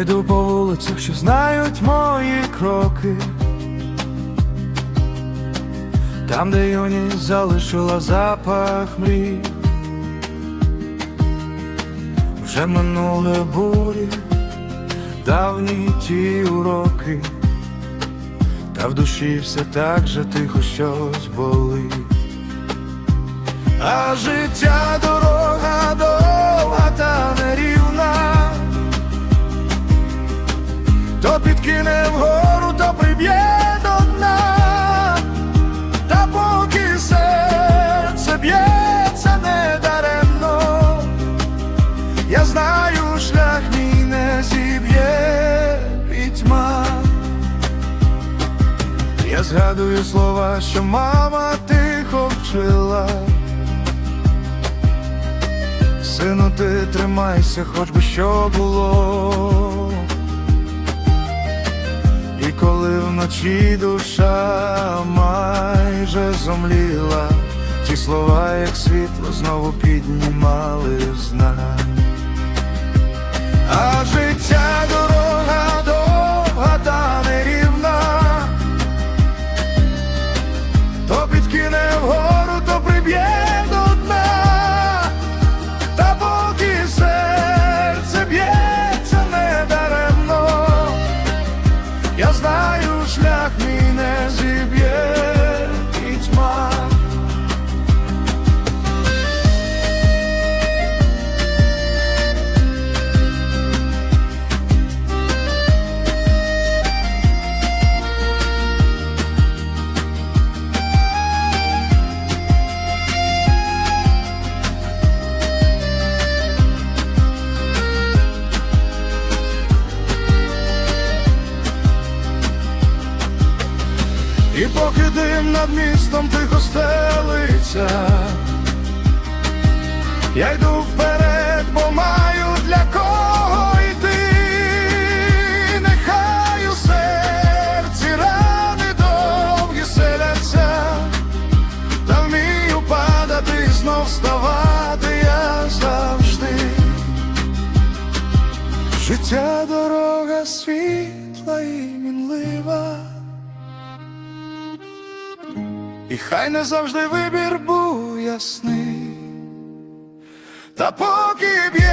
йду по вулицях, що знають мої кроки. Там, де юність залишила запах мрій, вже минули бурі, давні ті уроки, та в душі все так же тихо щось болить. А життя дорога довга Згадую слова, що мама тихо вчила. Сину, ти тримайся, хоч би що було. І коли вночі душа майже зомліла, ті слова, як світло, знову піднімали знань. Підкине вгору, то приб'є І поки дим над містом тихо стелиться, я йду вперед, бо маю для кого йти, нехай у серці рани довгі селяться, та вмію падати знов вставати я завжди. Життя дорога світла і мінлива. І хай не завжди вибір був ясний, та поки б'ється